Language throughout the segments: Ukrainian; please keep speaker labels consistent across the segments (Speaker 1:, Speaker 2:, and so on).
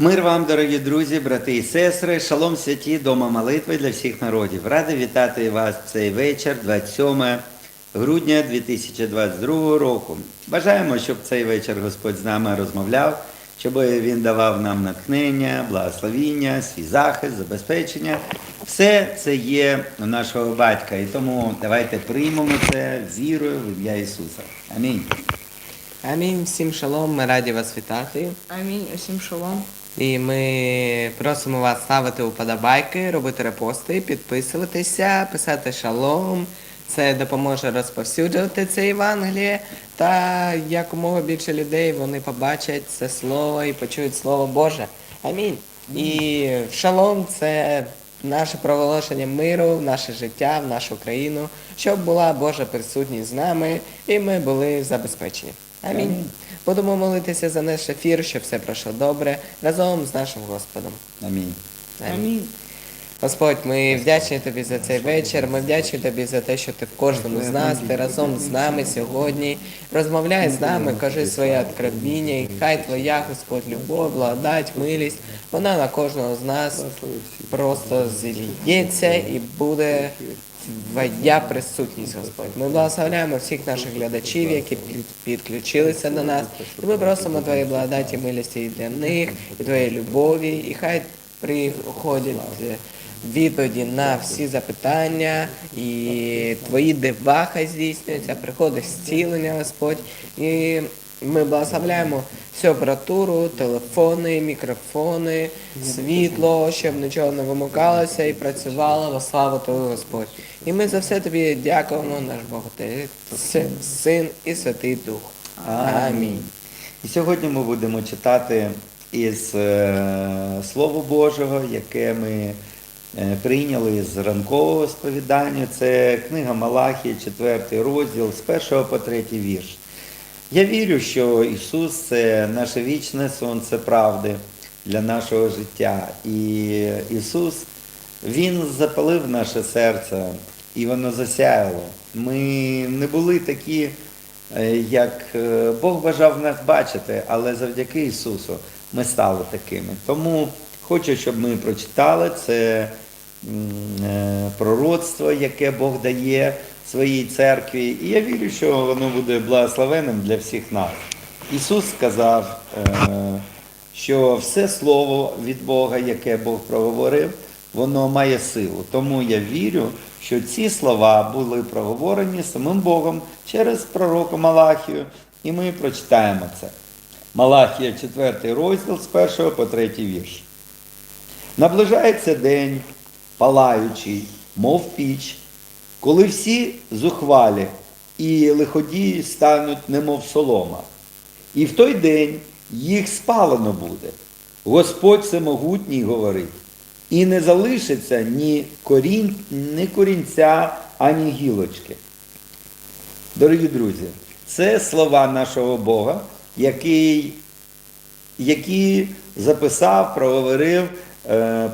Speaker 1: Мир вам, дорогі друзі, брати і сестри, шалом святі, дома молитви для всіх народів. Радий вітати вас в цей вечір, 27 грудня 2022 року. Бажаємо, щоб цей вечір Господь з нами розмовляв, щоб Він давав нам натхнення, благословіння, свій захист, забезпечення. Все це є у нашого батька. І тому давайте приймемо це вірою в ім'я Ісуса. Амінь.
Speaker 2: Амінь, всім шалом, ми раді вас вітати.
Speaker 3: Амінь, усім шалом.
Speaker 2: І ми просимо вас ставити уподобайки, робити репости, підписуватися, писати шалом. Це допоможе розповсюджувати це Євангеліє. Та якомога більше людей вони побачать це слово і почують Слово Боже. Амінь. І шалом це наше проголошення миру в наше життя, в нашу країну, щоб була Божа присутність з нами і ми були забезпечені. Амінь. Будемо молитися за наш ефір, щоб все пройшло добре разом з нашим Господом.
Speaker 1: Амінь.
Speaker 3: Амінь.
Speaker 2: Господь, ми вдячні тобі за цей вечір. Ми вдячні тобі за те, що ти в кожному з нас, ти разом з нами сьогодні. Розмовляй з нами, кажи своє откровіння, і хай твоя, Господь, любов, благодать, милість, вона на кожного з нас просто зільється і буде твоя присутність, Господь. Ми благословляємо всіх наших глядачів, які підключилися до нас. І ми просимо твоєї благодаті, милості і для них, і твоєї любові, і хай приходять е, відповіді на всі запитання, і твої дива хай здійснюються, приходить зцілення, Господь. І ми благословляємо всю апаратуру, телефони, мікрофони, світло, щоб нічого не вимикалося і працювало во славу Твою, Господь. І ми за все тобі дякуємо, наш Бог Отець, Син і Святий Дух. Амінь.
Speaker 1: І сьогодні ми будемо читати із е, Слова Божого, яке ми е, прийняли з ранкового сповідання. Це книга Малахії, 4 розділ, з 1 по 3 вірш. Я вірю, що Ісус це наше вічне сонце правди для нашого життя. І Ісус, Він запалив наше серце, і воно засяяло. Ми не були такі, е, як е, Бог бажав нас бачити, але завдяки Ісусу ми стали такими. Тому хочу, щоб ми прочитали це е, пророцтво, яке Бог дає своїй церкві. І я вірю, що воно буде благословенним для всіх нас. Ісус сказав, е, що все слово від Бога, яке Бог проговорив, воно має силу. Тому я вірю, що ці слова були проговорені самим Богом через пророка Малахію, і ми прочитаємо це. Малахія, 4 розділ з 1 по 3 вірш. Наближається день, палаючий, мов піч, коли всі зухвалі і лиходії стануть, немов солома. І в той день їх спалено буде. Господь всемогутній говорить, і не залишиться ні, корінь, ні корінця, ані гілочки. Дорогі друзі, це слова нашого Бога, який, які записав, проговорив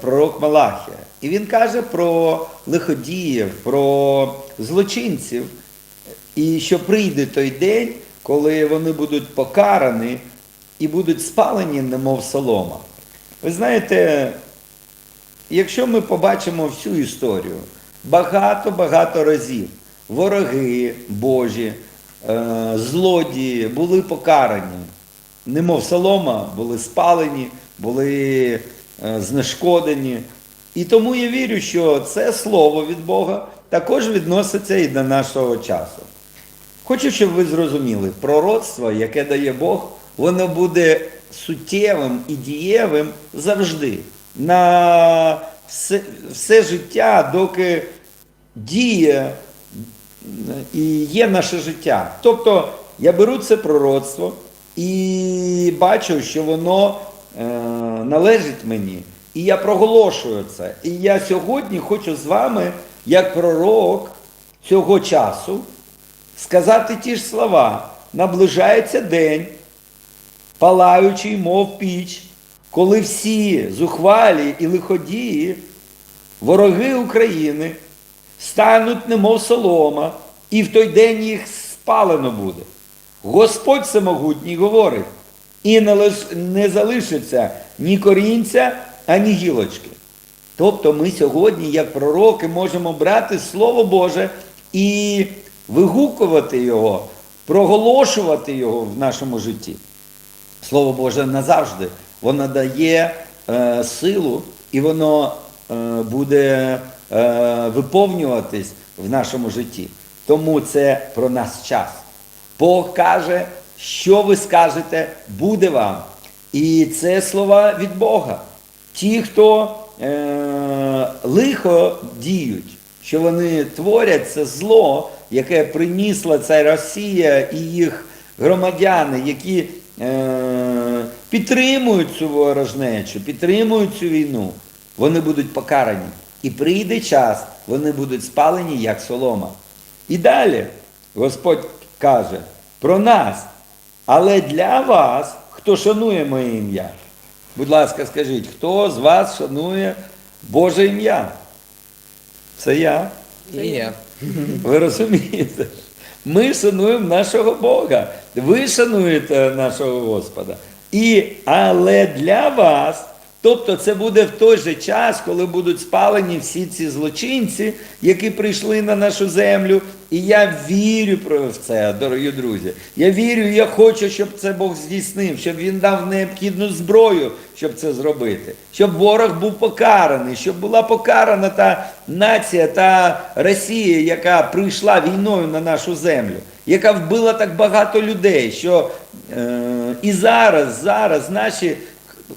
Speaker 1: пророк Малахія. І він каже про лиходіїв, про злочинців, і що прийде той день, коли вони будуть покарані і будуть спалені, немов солома. Ви знаєте, якщо ми побачимо всю історію, багато-багато разів вороги Божі, е, злодії були покарані, немов солома, були спалені, були е, знешкодені. І тому я вірю, що це слово від Бога також відноситься і до нашого часу. Хочу, щоб ви зрозуміли, пророцтво, яке дає Бог, воно буде суттєвим і дієвим завжди. На все, все життя, доки діє і є наше життя. Тобто я беру це пророцтво і бачу, що воно е, належить мені. І я проголошую це. І я сьогодні хочу з вами, як пророк цього часу, сказати ті ж слова. Наближається день, палаючий, мов піч, коли всі зухвалі і лиходії, вороги України, стануть немов солома, і в той день їх спалено буде. Господь всемогутній говорить, і не, лиш- не залишиться ні корінця, ані гілочки. Тобто ми сьогодні, як пророки, можемо брати Слово Боже і вигукувати його, проголошувати його в нашому житті. Слово Боже назавжди, воно дає е, силу і воно е, буде е, виповнюватись в нашому житті. Тому це про нас час. Бог каже, що ви скажете, буде вам. І це слова від Бога. Ті, хто е, лихо діють, що вони творять це зло, яке принісла ця Росія і їх громадяни, які е, підтримують цю ворожнечу, підтримують цю війну, вони будуть покарані. І прийде час, вони будуть спалені, як солома. І далі Господь каже про нас, але для вас, хто шанує моє ім'я. Будь ласка, скажіть, хто з вас шанує Боже ім'я? Це я.
Speaker 2: І я.
Speaker 1: Ви розумієте? Ми шануємо нашого Бога. Ви шануєте нашого Господа. І, але для вас, тобто це буде в той же час, коли будуть спалені всі ці злочинці, які прийшли на нашу землю. І я вірю в це, дорогі друзі. Я вірю, я хочу, щоб це Бог здійснив, щоб він дав необхідну зброю, щоб це зробити, щоб ворог був покараний, щоб була покарана та нація, та Росія, яка прийшла війною на нашу землю, яка вбила так багато людей, що е, і зараз, зараз наші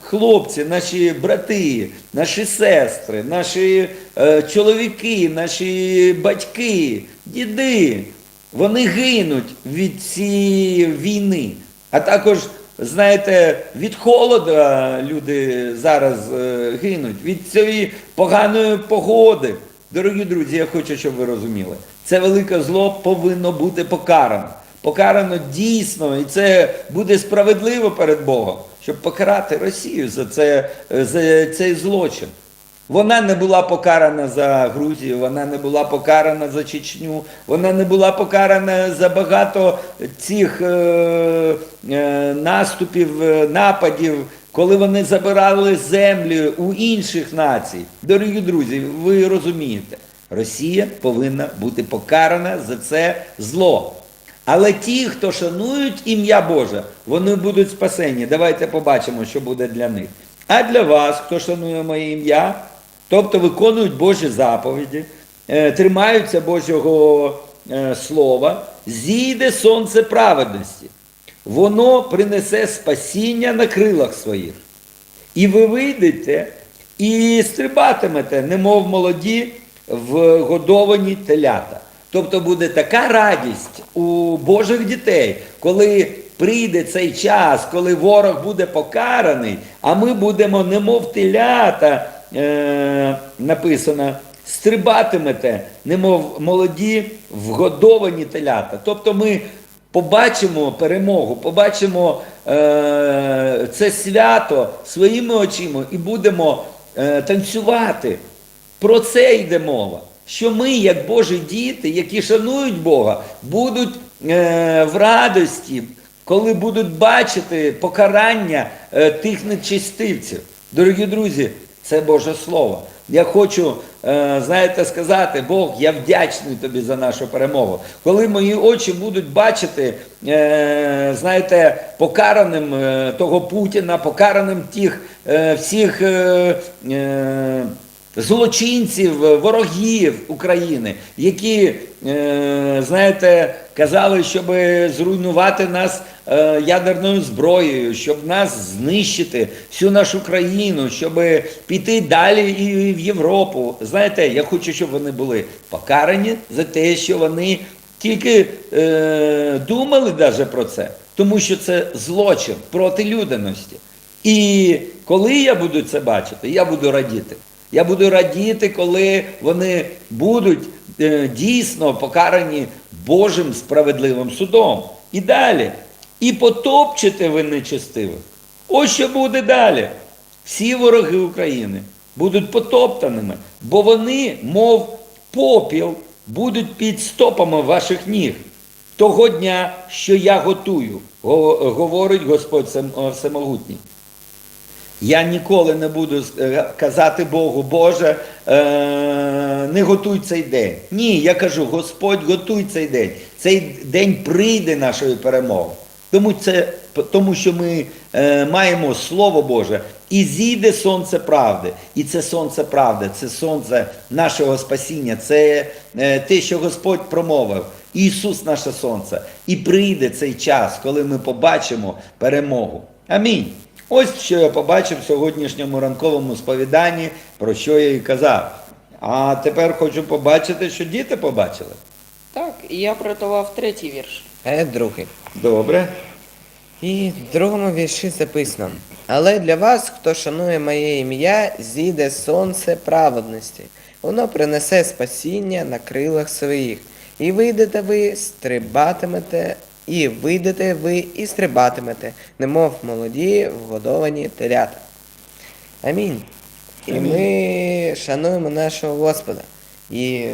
Speaker 1: хлопці, наші брати, наші сестри, наші е, чоловіки, наші батьки, діди, вони гинуть від цієї війни. А також, знаєте, від холода люди зараз е, гинуть, від цієї поганої погоди. Дорогі друзі, я хочу, щоб ви розуміли, це велике зло повинно бути покарано. Покарано дійсно, і це буде справедливо перед Богом, щоб покарати Росію за, це, за цей злочин. Вона не була покарана за Грузію, вона не була покарана за Чечню, вона не була покарана за багато цих е, е, наступів, е, нападів, коли вони забирали землі у інших націй. Дорогі друзі, ви розумієте, Росія повинна бути покарана за це зло. Але ті, хто шанують ім'я Боже, вони будуть спасені. Давайте побачимо, що буде для них. А для вас, хто шанує моє ім'я, тобто виконують Божі заповіді, е, тримаються Божого е, Слова, зійде сонце праведності. Воно принесе спасіння на крилах своїх. І ви вийдете і стрибатимете, немов молоді вгодовані телята. Тобто буде така радість у Божих дітей, коли прийде цей час, коли ворог буде покараний, а ми будемо, немов телята, е, написано, стрибатимете, немов молоді вгодовані телята. Тобто ми побачимо перемогу, побачимо е, це свято своїми очима і будемо е, танцювати. Про це йде мова. Що ми, як Божі діти, які шанують Бога, будуть е, в радості, коли будуть бачити покарання е, тих нечистивців. Дорогі друзі, це Боже Слово. Я хочу, е, знаєте, сказати, Бог, я вдячний тобі за нашу перемогу. Коли мої очі будуть бачити, е, знаєте, покараним е, того Путіна, покараним тих е, всіх. Е, е, злочинців, ворогів України, які, е, знаєте, казали, щоб зруйнувати нас е, ядерною зброєю, щоб нас знищити, всю нашу країну, щоб піти далі і в Європу. Знаєте, я хочу, щоб вони були покарані за те, що вони тільки е, думали даже про це, тому що це злочин проти людяності. І коли я буду це бачити, я буду радіти. Я буду радіти, коли вони будуть е, дійсно покарані Божим справедливим судом. І далі. І потопчете ви нечестивих. Ось що буде далі. Всі вороги України будуть потоптаними, бо вони, мов попіл, будуть під стопами ваших ніг. того дня, що я готую, говорить Господь Всем- Всемогутній. Я ніколи не буду е, казати Богу, Боже, е, не готуй цей день. Ні, я кажу, Господь, готуй цей день. Цей день прийде нашої перемоги. Тому, це, тому що ми е, маємо Слово Боже, і зійде сонце правди. І це сонце правди, це сонце нашого спасіння, це е, те, що Господь промовив. Ісус наше сонце. І прийде цей час, коли ми побачимо перемогу. Амінь. Ось що я побачив в сьогоднішньому ранковому сповіданні, про що я і казав. А тепер хочу побачити, що діти побачили.
Speaker 4: Так, і я приготував третій вірш.
Speaker 2: Я другий.
Speaker 1: Добре.
Speaker 2: І в другому вірші записано. Але для вас, хто шанує моє ім'я, зійде сонце праведності. Воно принесе спасіння на крилах своїх. І вийдете ви, стрибатимете, і вийдете ви і стрибатимете, немов молоді вгодовані телята. Амінь. І ми шануємо нашого Господа. І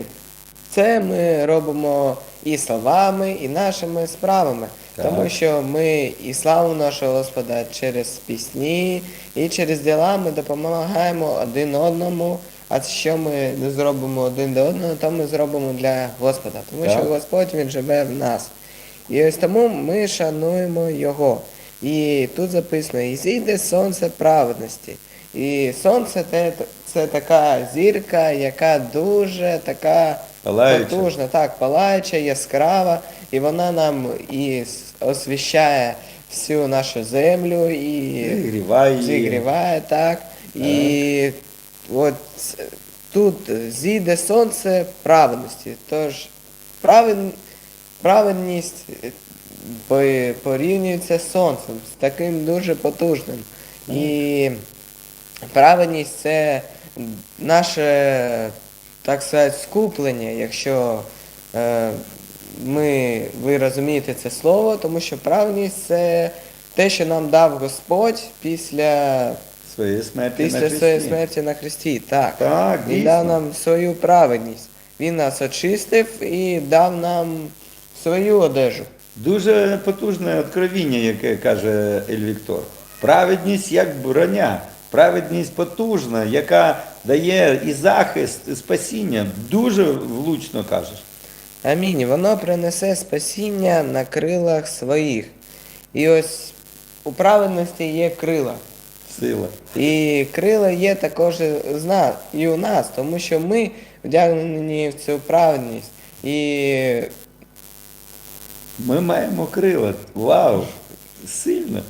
Speaker 2: це ми робимо і словами, і нашими справами.
Speaker 1: Так.
Speaker 2: Тому що ми і славу нашого Господа через пісні, і через діла ми допомагаємо один одному. А що ми не зробимо один до одного, то ми зробимо для Господа. Тому що Господь Він живе в нас. І ось тому ми шануємо Його. І тут записано, і зійде сонце праведності. І сонце це, це така зірка, яка дуже така
Speaker 1: Палаюча.
Speaker 2: потужна, так, палаюча, яскрава, і вона нам і освіщає всю нашу землю і
Speaker 1: Зігріває
Speaker 2: зігріває, так. І от тут зійде сонце праведності. Тож правед- праведність е, порівнюється з сонцем, з таким дуже потужним. І праведність це наше, так сказати, скуплення, якщо е, ми, ви розумієте це слово, тому що праведність це те, що нам дав Господь після,
Speaker 1: Своєї смерті на
Speaker 2: після
Speaker 1: хресті.
Speaker 2: своєї смерті на Христі. Так.
Speaker 1: Так,
Speaker 2: Він
Speaker 1: дійсно.
Speaker 2: дав нам свою праведність. Він нас очистив і дав нам свою одежу.
Speaker 1: Дуже потужне откровіння, яке каже Ель Віктор. Праведність як броня, праведність потужна, яка дає і захист, і спасіння. Дуже влучно кажеш.
Speaker 2: Амінь. Воно принесе спасіння на крилах своїх. І ось у праведності є крила.
Speaker 1: Сила.
Speaker 2: І крила є також і у нас, тому що ми вдягнені в цю праведність. І
Speaker 1: Ми маємо крила. Вау! Сильно.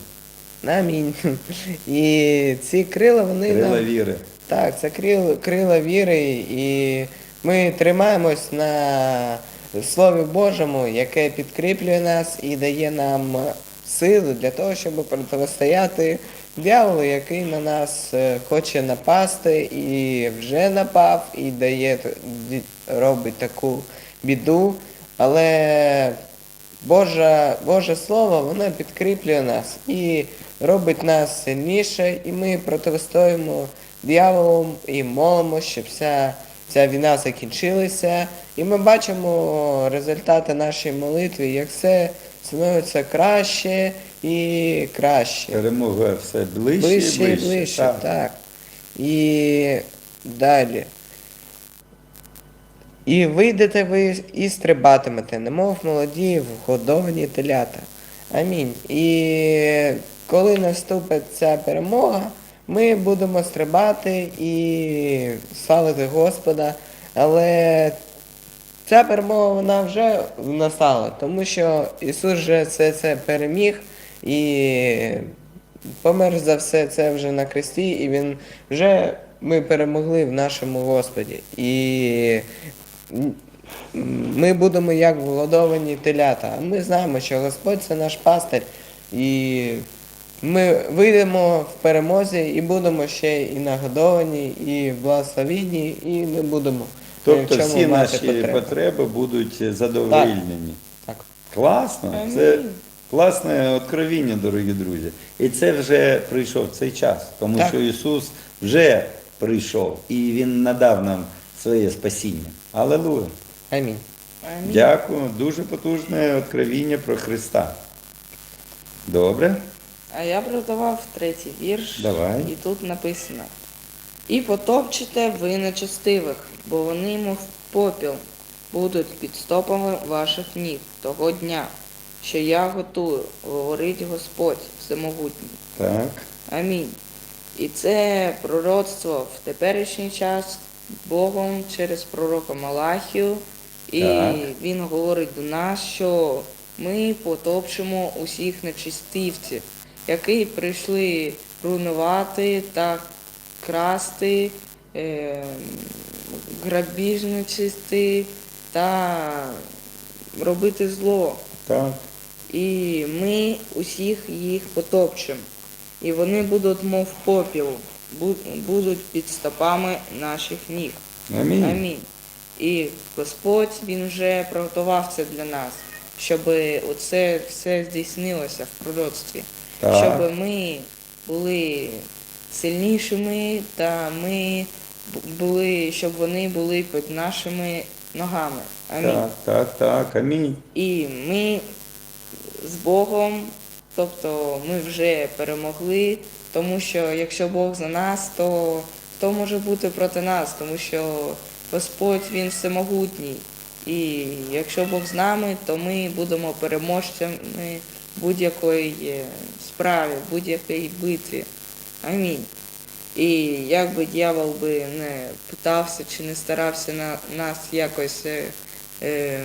Speaker 2: амінь. І ці крила, вони
Speaker 1: Крила
Speaker 2: нам
Speaker 1: віри.
Speaker 2: Так, це крила, крила віри, і ми тримаємось на Слові Божому, яке підкріплює нас і дає нам сили для того, щоб протистояти дьяволу, який на нас е, хоче напасти і вже напав, і дає робить таку біду. Але Боже, Боже Слово, воно підкріплює нас і робить нас сильніше, і ми протистоїмо дияволом і молимо, щоб вся ця війна закінчилася. І ми бачимо результати нашої молитви, як все становиться краще і краще.
Speaker 1: Перемога все ближче,
Speaker 2: Ближче
Speaker 1: і
Speaker 2: і
Speaker 1: ближче.
Speaker 2: ближче,
Speaker 1: Так.
Speaker 2: так. І далі. І вийдете ви і стрибатимете, немов молоді вгодовані телята. Амінь. І коли наступить ця перемога, ми будемо стрибати і славити Господа. Але ця перемога вона вже настала, тому що Ісус вже це, це переміг і помер за все це вже на хресті, і Він вже ми перемогли в нашому Господі. І ми будемо як вгодовані телята. Ми знаємо, що Господь це наш пастир. І ми вийдемо в перемозі і будемо ще і нагодовані, і благословенні, і ми будемо.
Speaker 1: Тобто всі наші
Speaker 2: потребу.
Speaker 1: потреби будуть задовольнені.
Speaker 2: Так.
Speaker 1: Класно,
Speaker 3: Амінь.
Speaker 1: це класне откровіння, дорогі друзі. І це вже прийшов цей час, тому
Speaker 2: Так.
Speaker 1: що Ісус вже прийшов і Він надав нам своє спасіння. Алелуя.
Speaker 2: Амінь.
Speaker 4: Амінь.
Speaker 1: Дякую, дуже потужне откровіння про Христа. Добре?
Speaker 4: А я продавав третій вірш.
Speaker 1: Давай.
Speaker 4: І тут написано. І потопчете ви нечестивих, бо вони, мов попіл, будуть під стопами ваших ніг того дня, що я готую, говорить Господь Всемогутній.
Speaker 1: Так.
Speaker 4: Амінь. І це пророцтво в теперішній час Богом через пророка Малахію. І
Speaker 1: Так.
Speaker 4: він говорить до нас, що ми потопчемо усіх нечистивців, які прийшли руйнувати та красти, е, грабіжничити та робити зло.
Speaker 1: Так.
Speaker 4: І ми усіх їх потопчемо. І вони будуть, мов попіл, будуть під стопами наших ніг.
Speaker 1: Амінь.
Speaker 4: Амінь. І Господь Він вже приготував це для нас, щоб оце все здійснилося в пророцтві.
Speaker 1: Так.
Speaker 4: Щоб ми були сильнішими та ми були, щоб вони були під нашими ногами. Амінь.
Speaker 1: Так, так, так, амінь.
Speaker 4: І ми з Богом, тобто ми вже перемогли, тому що якщо Бог за нас, то хто може бути проти нас? Тому що Господь Він всемогутній. І якщо Бог з нами, то ми будемо переможцями будь-якої е, справи, будь-якої битві. Амінь. І як би дьявол би не питався чи не старався на нас якось е, е,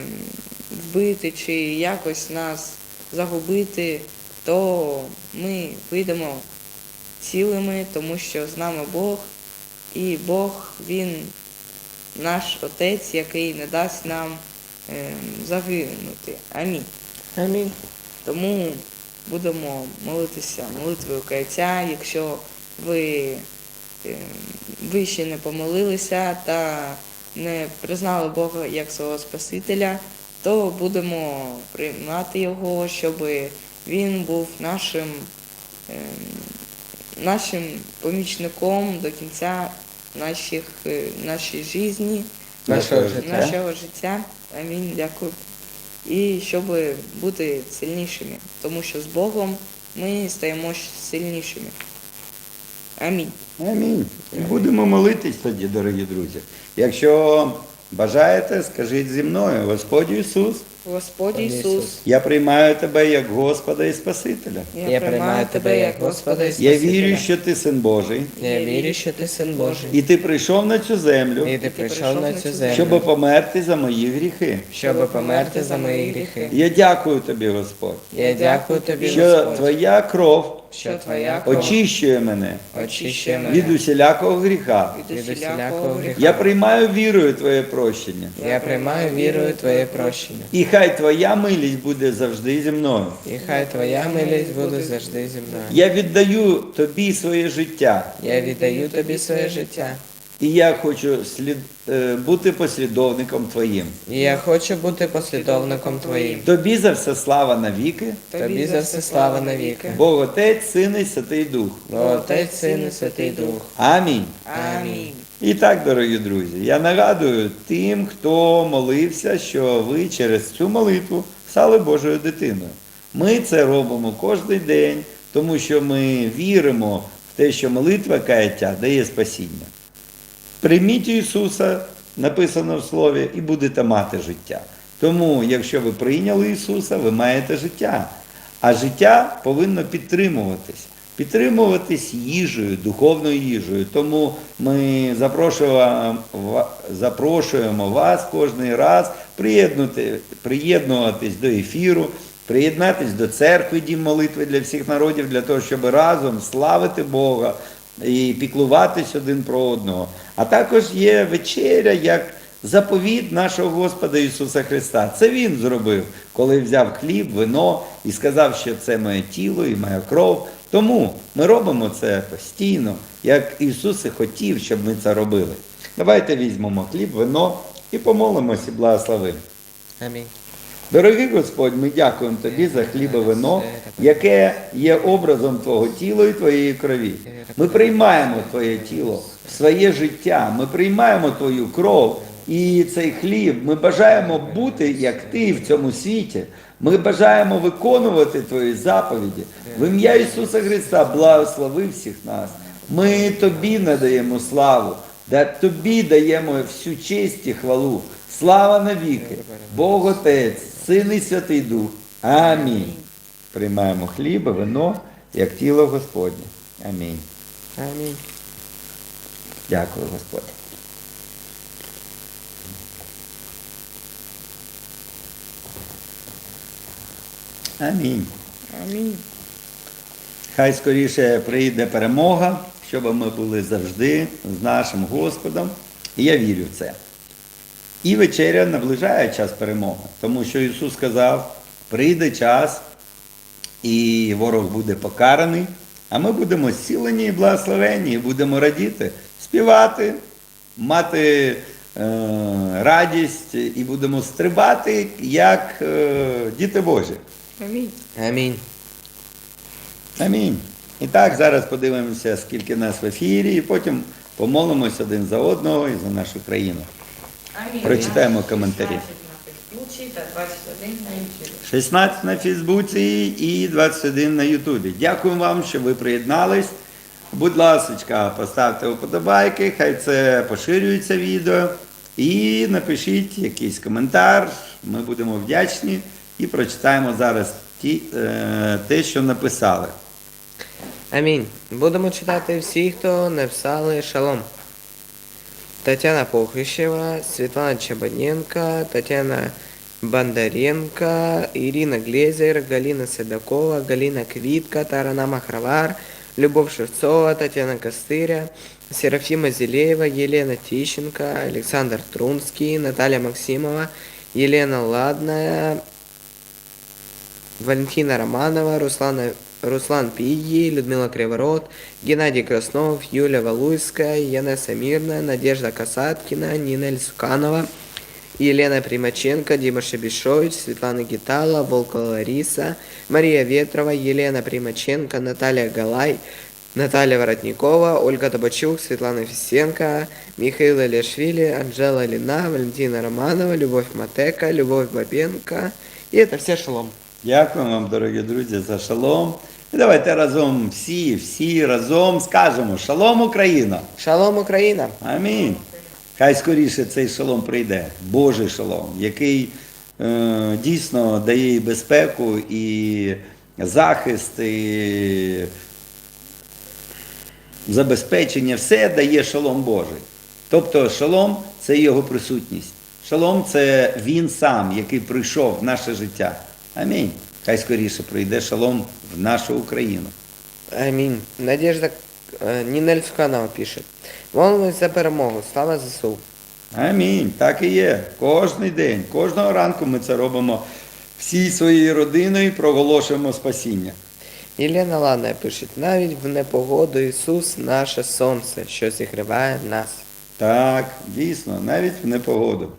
Speaker 4: вбити чи якось нас загубити, то ми вийдемо цілими, тому що з нами Бог, і Бог Він наш Отець, який не дасть нам е, загинути. Амінь.
Speaker 2: Амінь.
Speaker 4: Тому будемо молитися молитвою каяття, якщо ви, е, ви ще не помолилися та не признали Бога як свого Спасителя, то будемо приймати Його, щоб Він був нашим, е, нашим помічником до кінця наших, е, нашої житті
Speaker 2: Нашого
Speaker 1: Нашого
Speaker 2: життя.
Speaker 4: нашого життя. Амінь, дякую. І щоб бути сильнішими, тому що з Богом ми стаємо сильнішими. Амінь.
Speaker 1: Амінь. І будемо молитись тоді, дорогі друзі. Якщо бажаєте, скажіть зі мною, Господь Ісус,
Speaker 4: Господь Ісус,
Speaker 1: я приймаю тебе як Господа і Спасителя.
Speaker 4: я, приймаю тебе як Господа і
Speaker 1: Я вірю, що ти син Божий,
Speaker 2: Я вірю, що ти син Божий.
Speaker 1: і ти прийшов на цю землю,
Speaker 2: І ти прийшов на цю землю,
Speaker 1: щоб померти за мої гріхи.
Speaker 2: щоб померти за мої гріхи.
Speaker 1: Я дякую тобі, Господь,
Speaker 2: Я дякую тобі,
Speaker 1: що твоя кров
Speaker 2: що твоя кров
Speaker 1: очищує мене
Speaker 2: очищує мене
Speaker 1: від усілякого гріха.
Speaker 4: від усілякого гріха.
Speaker 1: Я приймаю вірою Твоє прощення.
Speaker 2: Я приймаю вірою Твоє прощення.
Speaker 1: І хай Твоя милість буде завжди зі мною.
Speaker 2: І хай Твоя милість буде завжди зі мною.
Speaker 1: Я віддаю Тобі своє життя.
Speaker 2: Я віддаю Тобі своє життя.
Speaker 1: І я хочу слід, е, бути послідовником Твоїм.
Speaker 2: І я хочу бути послідовником Твоїм.
Speaker 1: Тобі за все слава навіки,
Speaker 2: Тобі за все слава навіки.
Speaker 1: Бог Отець, Син і Святий Дух.
Speaker 2: Бо Отець, Син і Святий Дух.
Speaker 1: Амінь.
Speaker 4: Амінь.
Speaker 1: І так, дорогі друзі, я нагадую тим, хто молився, що ви через цю молитву стали Божою дитиною. Ми це робимо кожен день, тому що ми віримо в те, що молитва каяття дає спасіння. Прийміть Ісуса, написано в Слові, і будете мати життя. Тому, якщо ви прийняли Ісуса, ви маєте життя. А життя повинно підтримуватись. Підтримуватись їжею, духовною їжею. Тому ми запрошуємо, вас кожен раз приєднуватись до ефіру, приєднатись до церкви Дім молитви для всіх народів, для того, щоб разом славити Бога і піклуватись один про одного. А також є вечеря як заповіт нашого Господа Ісуса Христа. Це Він зробив, коли взяв хліб, вино і сказав, що це моє тіло і моя кров. Тому ми робимо це постійно, як Ісус і хотів, щоб ми це робили. Давайте візьмемо хліб, вино і помолимося і благословимо.
Speaker 2: Амінь.
Speaker 1: Дорогий Господь, ми дякуємо Тобі за хліб і вино, яке є образом Твого тіла і Твоєї крові. Ми приймаємо Твоє тіло в своє життя, ми приймаємо Твою кров і цей хліб. Ми бажаємо бути як ти в цьому світі. Ми бажаємо виконувати твої заповіді. В ім'я Ісуса Христа благослови всіх нас. Ми тобі надаємо славу, тобі даємо всю честь і хвалу. Слава навіки, Бог Отець, Син і Святий Дух. Амінь. Приймаємо хліб і вино як тіло Господнє. Амінь.
Speaker 2: Амінь.
Speaker 1: Дякую, Господь. Амінь.
Speaker 4: Амінь.
Speaker 1: Хай скоріше прийде перемога, щоб ми були завжди з нашим Господом. І я вірю в це. І вечеря наближає час перемоги, тому що Ісус сказав, прийде час, і ворог буде покараний, а ми будемо зцілені і благословені, і будемо радіти, співати, мати е, радість і будемо стрибати, як е, діти Божі.
Speaker 4: Амінь.
Speaker 2: Амінь.
Speaker 1: Амінь. І так, зараз подивимося, скільки нас в ефірі, і потім помолимось один за одного і за нашу країну. Прочитаємо коментарі.
Speaker 4: 16 на Фейсбуці та 21 на Ютубі.
Speaker 1: 16 на Фейсбуці і 21 на Ютубі. Дякую вам, що ви приєднались. Будь ласка, поставте вподобайки, хай це поширюється відео. І напишіть якийсь коментар. Ми будемо вдячні і прочитаємо зараз ті, е, те, що написали.
Speaker 2: Амінь. Будемо читати всі, хто написали шалом. Тетяна Похищева, Світлана Чабаненко, Тетяна Бондаренко, Ирина Глезер, Галина Седокова, Галина Квитка, Тарана Махровар, Любовь Шевцова, Татьяна Костыря, Серафима Зелеева, Елена Тищенко, Александр Трунский, Наталья Максимова, Елена Ладная, Валентина Романова, Руслана, Руслан Пиги, Людмила Криворот, Геннадий Краснов, Юлия Валуйская, Янеса Мирная, Надежда Касаткина, Нинель Суканова, Елена Примаченко, Дима Шебешович, Светлана Гитала, Волка Лариса, Мария Ветрова, Елена Примаченко, Наталья Галай, Наталья Воротникова, Ольга Табачук, Светлана Фисенко, Михаил Илешвили, Анжела Лина, Валентина Романова, Любовь Матека, Любовь Бабенко. И это все шалом.
Speaker 1: Дякую вам, дорогі друзі, за шалом. І давайте разом всі, всі разом скажемо Шалом Україна!
Speaker 2: Шалом, Украина!
Speaker 1: Амінь. Хай скоріше цей шалом прийде, Божий шалом, який е, дійсно дає і безпеку, і захист, і забезпечення, все дає шалом Божий. Тобто шалом це його присутність. Шалом це він сам, який прийшов в наше життя. Амінь. Хай скоріше прийде шалом в нашу Україну.
Speaker 2: Амінь. Надежда э, Нинель Суканова пишет. Молимось за перемогу. Слава ЗСУ.
Speaker 1: Амінь. Так і є. Кожний день, кожного ранку ми це робимо всій своєю родиною проголошуємо спасіння.
Speaker 2: Єлена Ладна пише, навіть в непогоду Ісус наше сонце, що зігріває нас.
Speaker 1: Так, дійсно, навіть в непогоду.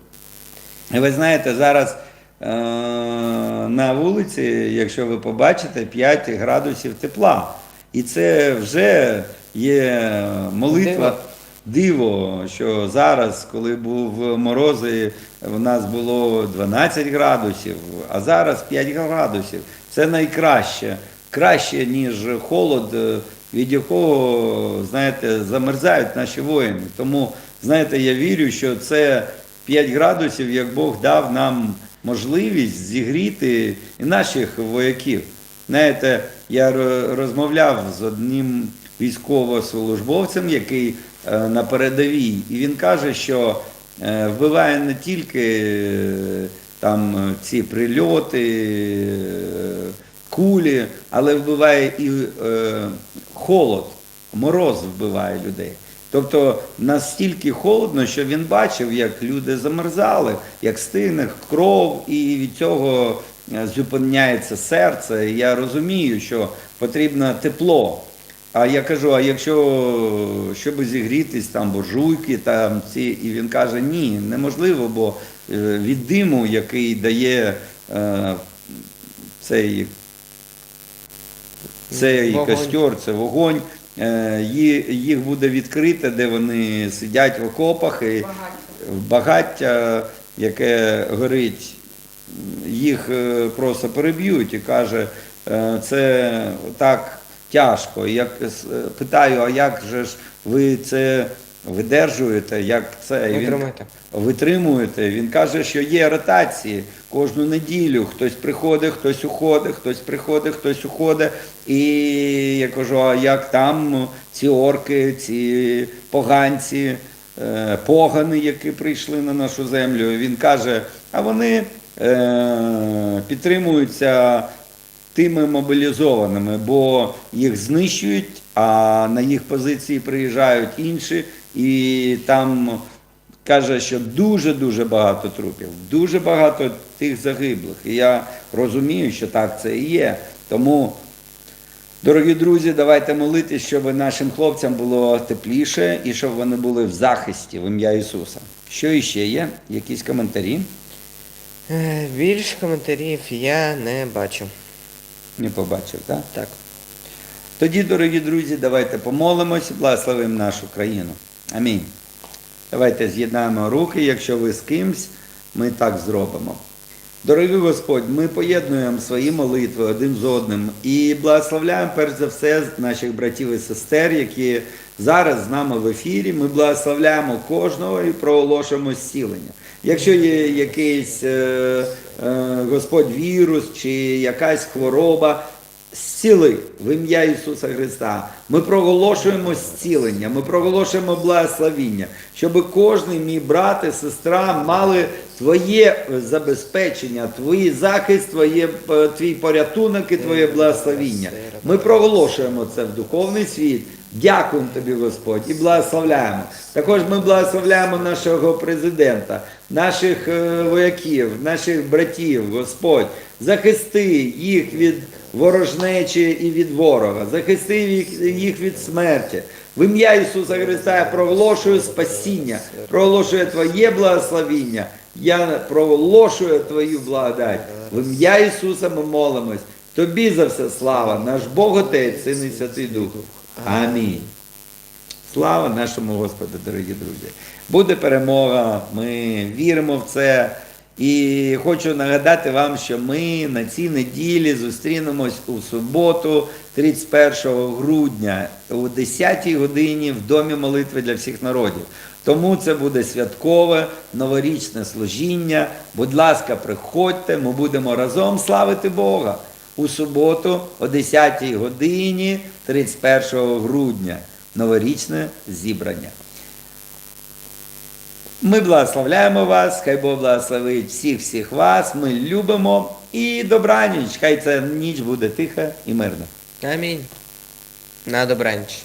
Speaker 1: І ви знаєте, зараз е- на вулиці, якщо ви побачите, 5 градусів тепла. І це вже є молитва. Диво, що зараз, коли був морози, в нас було 12 градусів, а зараз 5 градусів. Це найкраще. Краще, ніж холод, е, від якого, знаєте, замерзають наші воїни. Тому, знаєте, я вірю, що це 5 градусів, як Бог дав нам можливість зігріти і наших вояків. Знаєте, я розмовляв з одним військовослужбовцем, який е, на передовій, і він каже, що е, вбиває не тільки е, там ці прильоти, кулі, але вбиває і холод, мороз вбиває людей. Тобто настільки холодно, що він бачив, як люди замерзали, як стигне кров, і від цього е, зупиняється серце. Я розумію, що потрібно тепло. А я кажу, а якщо щоб зігрітись, там буржуйки, там ці, і він каже, ні, неможливо, бо е, від диму, який дає е, цей, цей
Speaker 2: Вогонь.
Speaker 1: костер, це вогонь, їх буде відкрите, де вони сидять в окопах і багаття, яке горить, їх е, просто переб'ють і каже, е, це так тяжко. Е, питаю, а як же ж ви це видержуєте? Як це? Він-
Speaker 2: витримуєте.
Speaker 1: Він каже, що є ротації кожну неділю. Хтось приходить, хтось уходить, хтось приходить, хтось уходить. І я кажу, а як там ці орки, ці поганці, е, погани, які прийшли на нашу землю? Він каже, а вони е, підтримуються тими мобілізованими, бо їх знищують, а на їх позиції приїжджають інші, і там каже, що дуже-дуже багато трупів, дуже багато тих загиблих. І я розумію, що так це і є. Тому, дорогі друзі, давайте молитись, щоб нашим хлопцям було тепліше і щоб вони були в захисті в ім'я Ісуса. Що іще є? Якісь коментарі?
Speaker 2: Е, Більш коментарів я не бачу.
Speaker 1: Не побачив, так?
Speaker 2: Так.
Speaker 1: Тоді, дорогі друзі, давайте помолимося, благословимо нашу країну. Амінь. Давайте з'єднаємо руки, якщо ви з кимсь, ми так зробимо. Дорогий Господь, ми поєднуємо свої молитви один з одним і благословляємо перш за все наших братів і сестер, які зараз з нами в ефірі. Ми благословляємо кожного і проголошуємо зцілення. Якщо є якийсь е, е, Господь вірус чи якась хвороба, зціли в ім'я Ісуса Христа. Ми проголошуємо зцілення, ми проголошуємо благословіння, щоб кожен мій брат і сестра мали твоє забезпечення, твій захист, твоє, е, твій порятунок і твоє благословіння. Ми проголошуємо це в духовний світ. Дякуємо тобі, Господь, і благословляємо. Також ми благословляємо нашого президента, наших е, вояків, наших братів, Господь. Захисти їх від ворожнечі і від ворога, захисти їх, від смерті. В ім'я Ісуса Христа я проголошую спасіння, проголошую Твоє благословіння. Я проголошую Твою благодать. В ім'я Ісуса ми молимось. Тобі за все слава, наш Бог Отець, Син і Святий Дух. Амінь. Слава нашому Господу, дорогі друзі. Буде перемога, ми віримо в це. І хочу нагадати вам, що ми на цій неділі зустрінемось у суботу, 31 грудня, о 10 годині в домі молитви для всіх народів. Тому це буде святкове новорічне служіння. Будь ласка, приходьте, ми будемо разом славити Бога у суботу о 10 годині 31 грудня. Новорічне зібрання. Ми благословляємо вас, хай Бог благословить всіх всіх вас. Ми любимо і добраніч. Хай ця ніч буде тиха і мирна.
Speaker 2: Амінь. На добраніч.